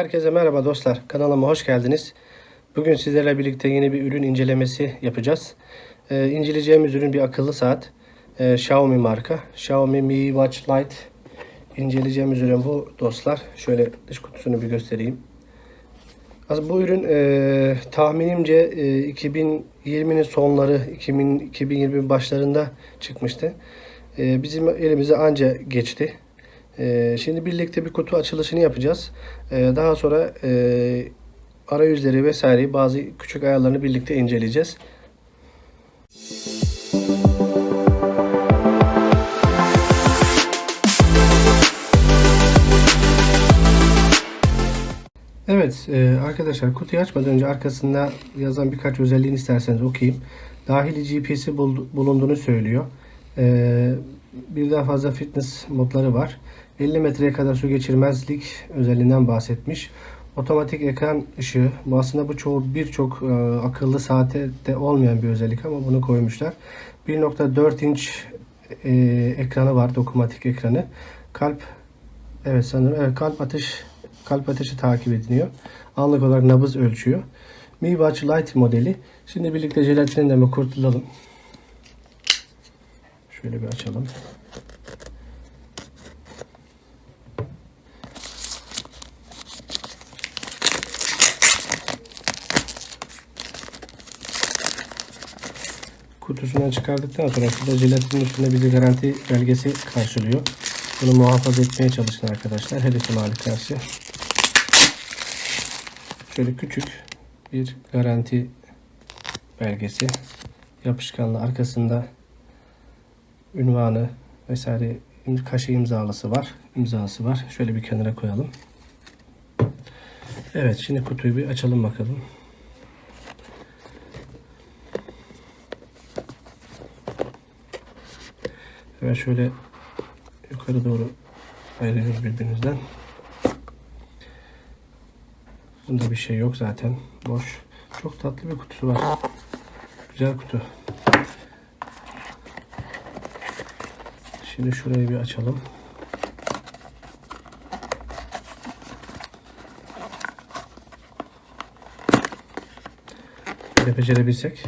Herkese merhaba dostlar. Kanalıma hoş geldiniz. Bugün sizlerle birlikte yeni bir ürün incelemesi yapacağız. Ee, inceleyeceğimiz ürün bir akıllı saat. Ee, Xiaomi marka. Xiaomi Mi Watch Lite. İnceleyeceğimiz ürün bu dostlar. Şöyle dış kutusunu bir göstereyim. Aslında bu ürün e, tahminimce e, 2020'nin sonları, 2000, 2020 başlarında çıkmıştı. E, bizim elimize anca geçti. E, şimdi birlikte bir kutu açılışını yapacağız. E, daha sonra e, arayüzleri vesaire bazı küçük ayarlarını birlikte inceleyeceğiz. Evet e, arkadaşlar kutuyu açmadan önce arkasında yazan birkaç özelliğini isterseniz okuyayım. Dahili GPS'i bul- bulunduğunu söylüyor. E, birden fazla fitness modları var. 50 metreye kadar su geçirmezlik özelliğinden bahsetmiş. Otomatik ekran ışığı. Bu aslında bu çoğu birçok e, akıllı saate de olmayan bir özellik ama bunu koymuşlar. 1.4 inç e, ekranı var, dokunmatik ekranı. Kalp Evet sanırım evet kalp atış kalp ateşi takip ediliyor. Anlık olarak nabız ölçüyor. Mi Watch Lite modeli. Şimdi birlikte jelatininden bir kurtulalım. Şöyle bir açalım. Kutusundan çıkardıktan sonra şurada jelatinin üstünde bizi garanti belgesi karşılıyor. Bunu muhafaza etmeye çalışın arkadaşlar. Her ihtimali karşı. Şöyle küçük bir garanti belgesi. Yapışkanlı arkasında ünvanı vesaire kaşı imzalısı var. imzası var. Şöyle bir kenara koyalım. Evet şimdi kutuyu bir açalım bakalım. Evet şöyle yukarı doğru ayırıyoruz birbirimizden. Bunda bir şey yok zaten. Boş. Çok tatlı bir kutusu var. Güzel kutu. Şimdi şurayı bir açalım. Böyle becerebilsek.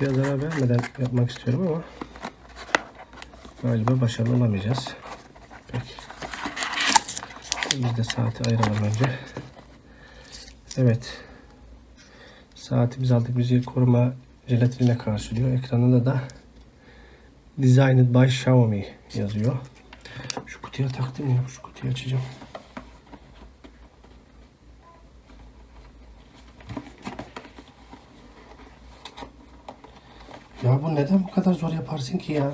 Kutuya zarar vermeden yapmak istiyorum ama galiba başarılı olamayacağız. Peki. Biz de saati ayıralım önce. Evet. Saatimiz aldık bizi koruma jelatinine karşılıyor. Ekranında da Designed by Xiaomi yazıyor. Şu kutuya taktım ya. Şu kutuyu açacağım. Ya bu neden bu kadar zor yaparsın ki ya?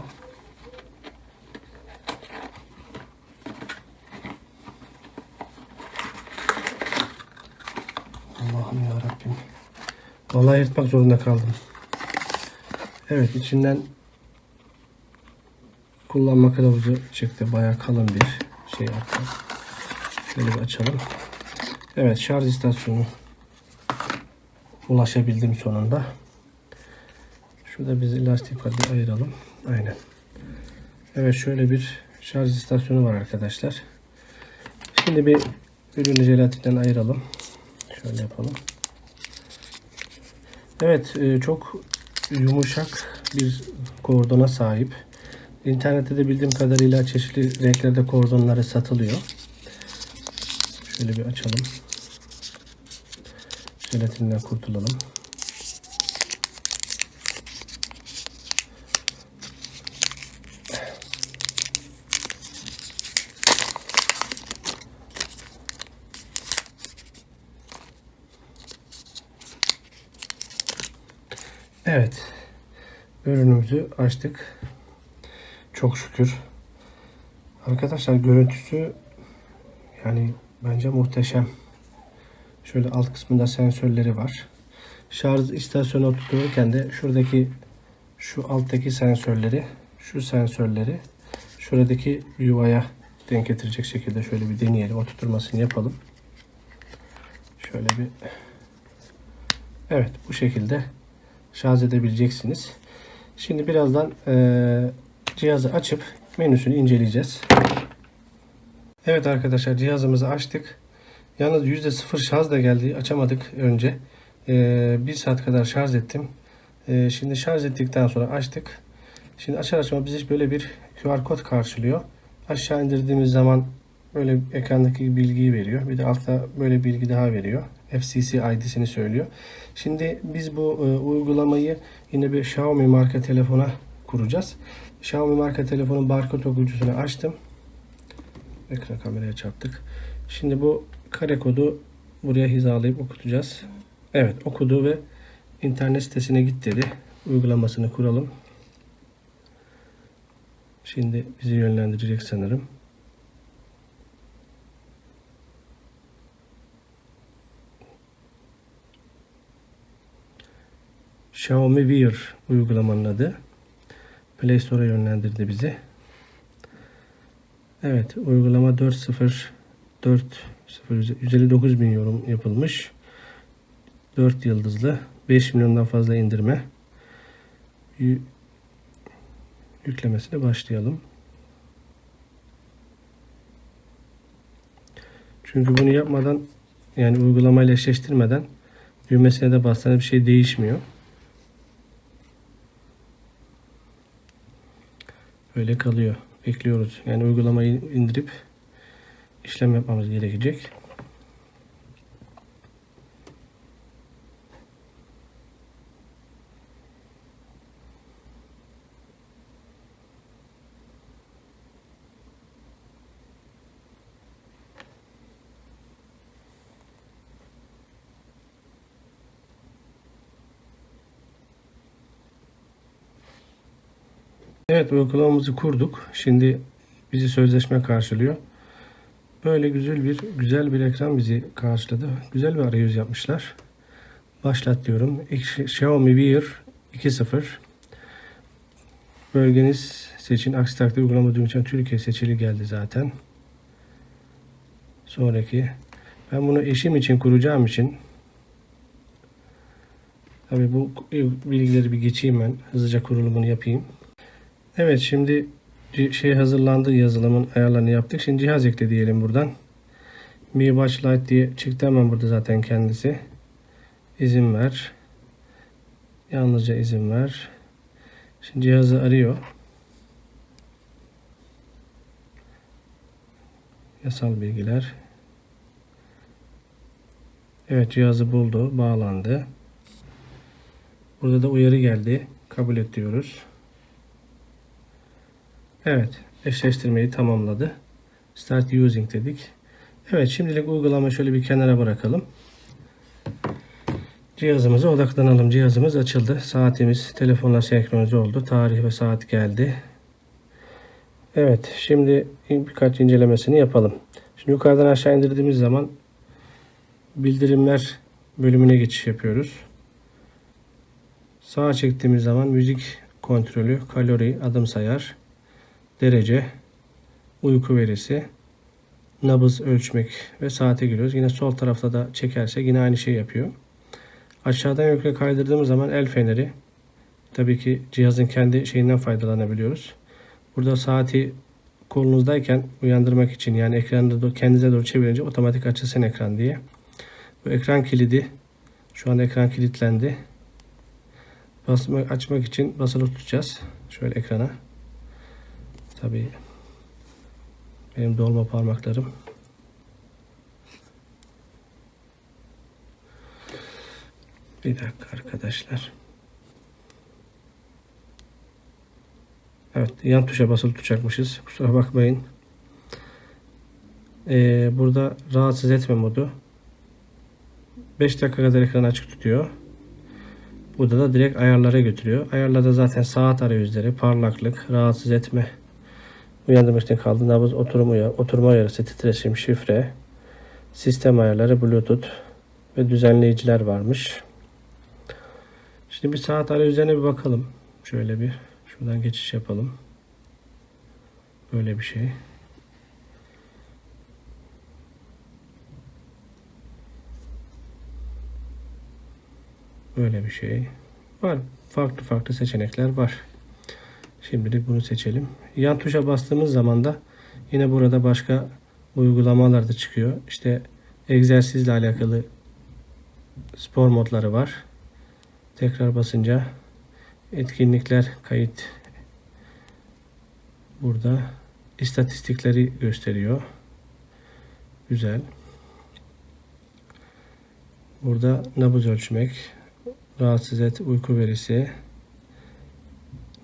Allah'ım ya Rabbim. Vallahi yırtmak zorunda kaldım. Evet içinden kullanma kılavuzu çıktı. Bayağı kalın bir şey hatta. Şöyle bir açalım. Evet şarj istasyonu ulaşabildim sonunda. Şurada biz lastik bir ayıralım. Aynen. Evet şöyle bir şarj istasyonu var arkadaşlar. Şimdi bir ürünü jelatinden ayıralım. Şöyle yapalım. Evet e, çok yumuşak bir kordona sahip. İnternette de bildiğim kadarıyla çeşitli renklerde kordonları satılıyor. Şöyle bir açalım. Jelatininden kurtulalım. Evet. Ürünümüzü açtık. Çok şükür. Arkadaşlar görüntüsü yani bence muhteşem. Şöyle alt kısmında sensörleri var. Şarj istasyonu oturturken de şuradaki şu alttaki sensörleri, şu sensörleri şuradaki yuvaya denk getirecek şekilde şöyle bir deneyelim. Oturtmasını yapalım. Şöyle bir Evet bu şekilde şarj edebileceksiniz. Şimdi birazdan eee, cihazı açıp menüsünü inceleyeceğiz. Evet arkadaşlar cihazımızı açtık. Yalnız %0 şarj da geldi. Açamadık önce. Ee, bir saat kadar şarj ettim. Ee, şimdi şarj ettikten sonra açtık. Şimdi açar açmaz bizi böyle bir QR kod karşılıyor. Aşağı indirdiğimiz zaman böyle ekrandaki bilgiyi veriyor. Bir de altta böyle bilgi daha veriyor. FCC ID'sini söylüyor. Şimdi biz bu e, uygulamayı yine bir Xiaomi marka telefona kuracağız. Xiaomi marka telefonun barkod okuyucusunu açtım. Ekran kameraya çarptık. Şimdi bu kare kodu buraya hizalayıp okutacağız. Evet okudu ve internet sitesine git dedi. Uygulamasını kuralım. Şimdi bizi yönlendirecek sanırım. Xiaomi Wear uygulamanın adı. Play Store'a yönlendirdi bizi. Evet, uygulama 4.0 4 159 bin yorum yapılmış. 4 yıldızlı. 5 milyondan fazla indirme. Yü- Yüklemesine başlayalım. Çünkü bunu yapmadan yani uygulamayla eşleştirmeden düğmesine de bastığında bir şey değişmiyor. Öyle kalıyor. Bekliyoruz. Yani uygulamayı indirip işlem yapmamız gerekecek. Evet uygulamamızı kurduk. Şimdi bizi sözleşme karşılıyor. Böyle güzel bir güzel bir ekran bizi karşıladı. Güzel bir arayüz yapmışlar. Başlat diyorum. Xiaomi Wear 2.0 Bölgeniz seçin. Aksi takdirde uygulama düğüm için Türkiye seçili geldi zaten. Sonraki. Ben bunu eşim için kuracağım için Tabii bu bilgileri bir geçeyim ben. Hızlıca kurulumunu yapayım. Evet şimdi şey hazırlandı yazılımın ayarlarını yaptık. Şimdi cihaz ekle diyelim buradan. Mi Watch Lite diye çıktı hemen burada zaten kendisi. İzin ver. Yalnızca izin ver. Şimdi cihazı arıyor. Yasal bilgiler. Evet cihazı buldu. Bağlandı. Burada da uyarı geldi. Kabul et diyoruz. Evet, eşleştirmeyi tamamladı. Start using dedik. Evet, şimdilik uygulamayı şöyle bir kenara bırakalım. Cihazımıza odaklanalım. Cihazımız açıldı. Saatimiz telefonla senkronize oldu. Tarih ve saat geldi. Evet, şimdi birkaç incelemesini yapalım. Şimdi yukarıdan aşağı indirdiğimiz zaman bildirimler bölümüne geçiş yapıyoruz. Sağa çektiğimiz zaman müzik kontrolü, kalori, adım sayar, derece, uyku verisi, nabız ölçmek ve saate giriyoruz. Yine sol tarafta da çekersek yine aynı şey yapıyor. Aşağıdan yukarı kaydırdığımız zaman el feneri. Tabii ki cihazın kendi şeyinden faydalanabiliyoruz. Burada saati kolunuzdayken uyandırmak için yani ekranı do- kendinize doğru çevirince otomatik açılsın ekran diye. Bu ekran kilidi şu an ekran kilitlendi. Basmak, açmak için basılı tutacağız. Şöyle ekrana. Tabii benim dolma parmaklarım. Bir dakika arkadaşlar. Evet yan tuşa basılı tutacakmışız. Kusura bakmayın. Ee, burada rahatsız etme modu. 5 dakika kadar ekranı açık tutuyor. Burada da direkt ayarlara götürüyor. Ayarlarda zaten saat arayüzleri, parlaklık, rahatsız etme, uyandırmak için kaldı, nabız, oturum uyarı, oturma uyarısı, titreşim, şifre, sistem ayarları, bluetooth ve düzenleyiciler varmış. Şimdi bir saat arayüzlerine bir bakalım. Şöyle bir şuradan geçiş yapalım. Böyle bir şey. Böyle bir şey. Var. Farklı farklı seçenekler var. Şimdilik bunu seçelim. Yan tuşa bastığımız zaman da yine burada başka uygulamalar da çıkıyor. İşte egzersizle alakalı spor modları var. Tekrar basınca etkinlikler kayıt burada istatistikleri gösteriyor. Güzel. Burada nabız ölçmek, rahatsız et uyku verisi,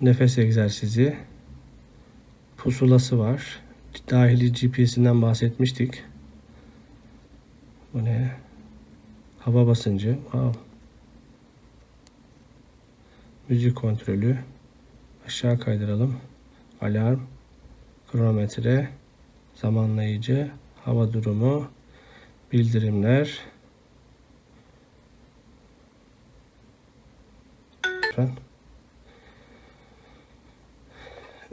nefes egzersizi, pusulası var. Dahili GPS'inden bahsetmiştik. Bu ne? Hava basıncı. Wow. Müzik kontrolü. Aşağı kaydıralım. Alarm. Kronometre. Zamanlayıcı. Hava durumu. Bildirimler. Lütfen.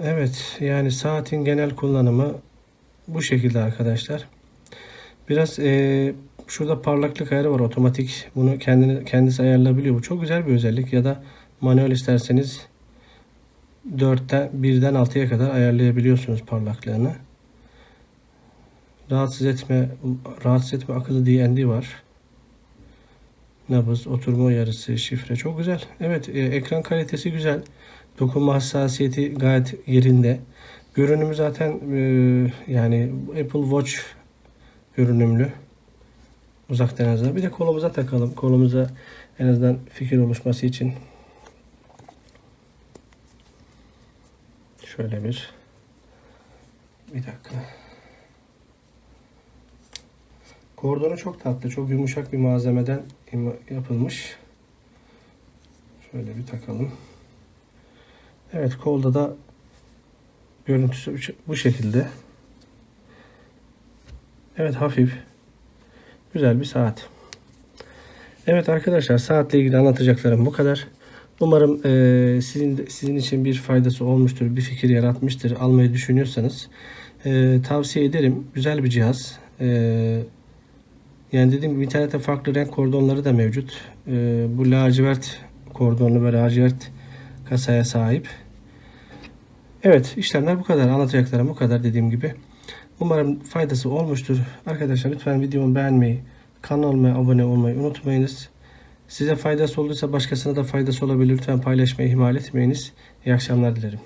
Evet, yani saatin genel kullanımı bu şekilde arkadaşlar. Biraz eee, şurada parlaklık ayarı var otomatik. Bunu kendini kendisi ayarlayabiliyor. Bu çok güzel bir özellik ya da manuel isterseniz 4'ten 1'den 6'ya kadar ayarlayabiliyorsunuz parlaklığını. Rahatsız etme rahatsız etme akıllı DND var. Nabız, oturma uyarısı, şifre çok güzel. Evet, e, ekran kalitesi güzel. Dokunma hassasiyeti gayet yerinde. Görünümü zaten e, yani Apple Watch görünümlü. Uzaktan en azından. Bir de kolumuza takalım. Kolumuza en azından fikir oluşması için. Şöyle bir bir dakika. Kordonu çok tatlı, çok yumuşak bir malzemeden yapılmış. Şöyle bir takalım. Evet, kolda da görüntüsü bu şekilde. Evet, hafif. Güzel bir saat. Evet arkadaşlar, saatle ilgili anlatacaklarım bu kadar. Umarım eee, sizin sizin için bir faydası olmuştur, bir fikir yaratmıştır. Almayı düşünüyorsanız eee, tavsiye ederim. Güzel bir cihaz. Eee yani dediğim gibi internette farklı renk kordonları da mevcut. Ee, bu lacivert kordonlu ve lacivert kasaya sahip. Evet işlemler bu kadar. Anlatacaklarım bu kadar dediğim gibi. Umarım faydası olmuştur. Arkadaşlar lütfen videomu beğenmeyi, kanalıma abone olmayı unutmayınız. Size faydası olduysa başkasına da faydası olabilir. Lütfen paylaşmayı ihmal etmeyiniz. İyi akşamlar dilerim.